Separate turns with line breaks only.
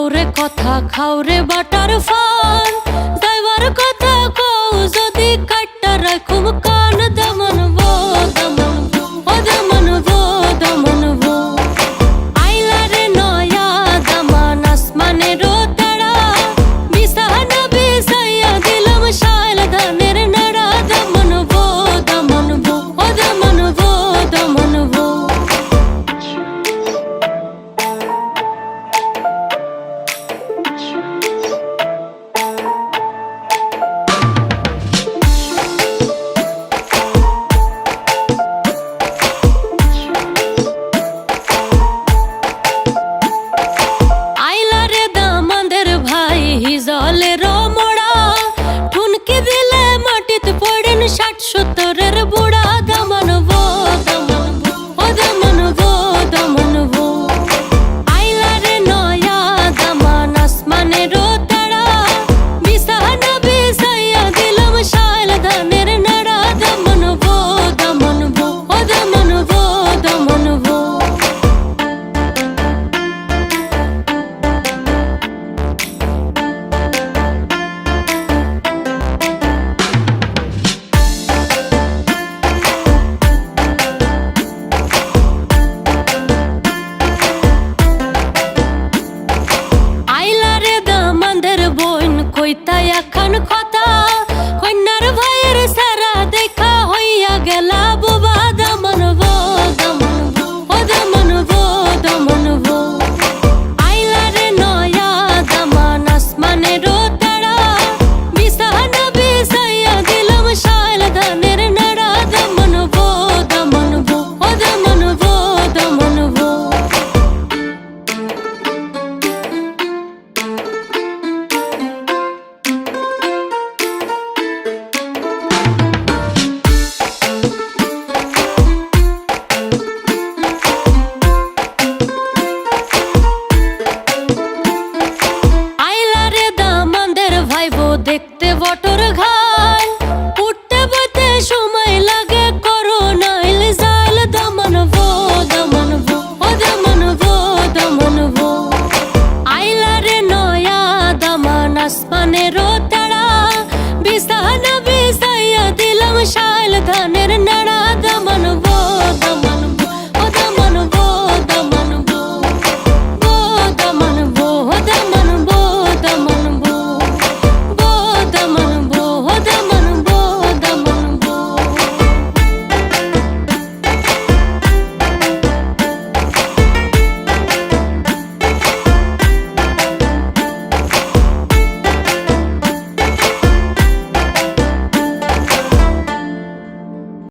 খাওরে কথা খাওরে butter fun. যাইবার কথা কইতা এখন কথা। দেখতে বটর ঘায়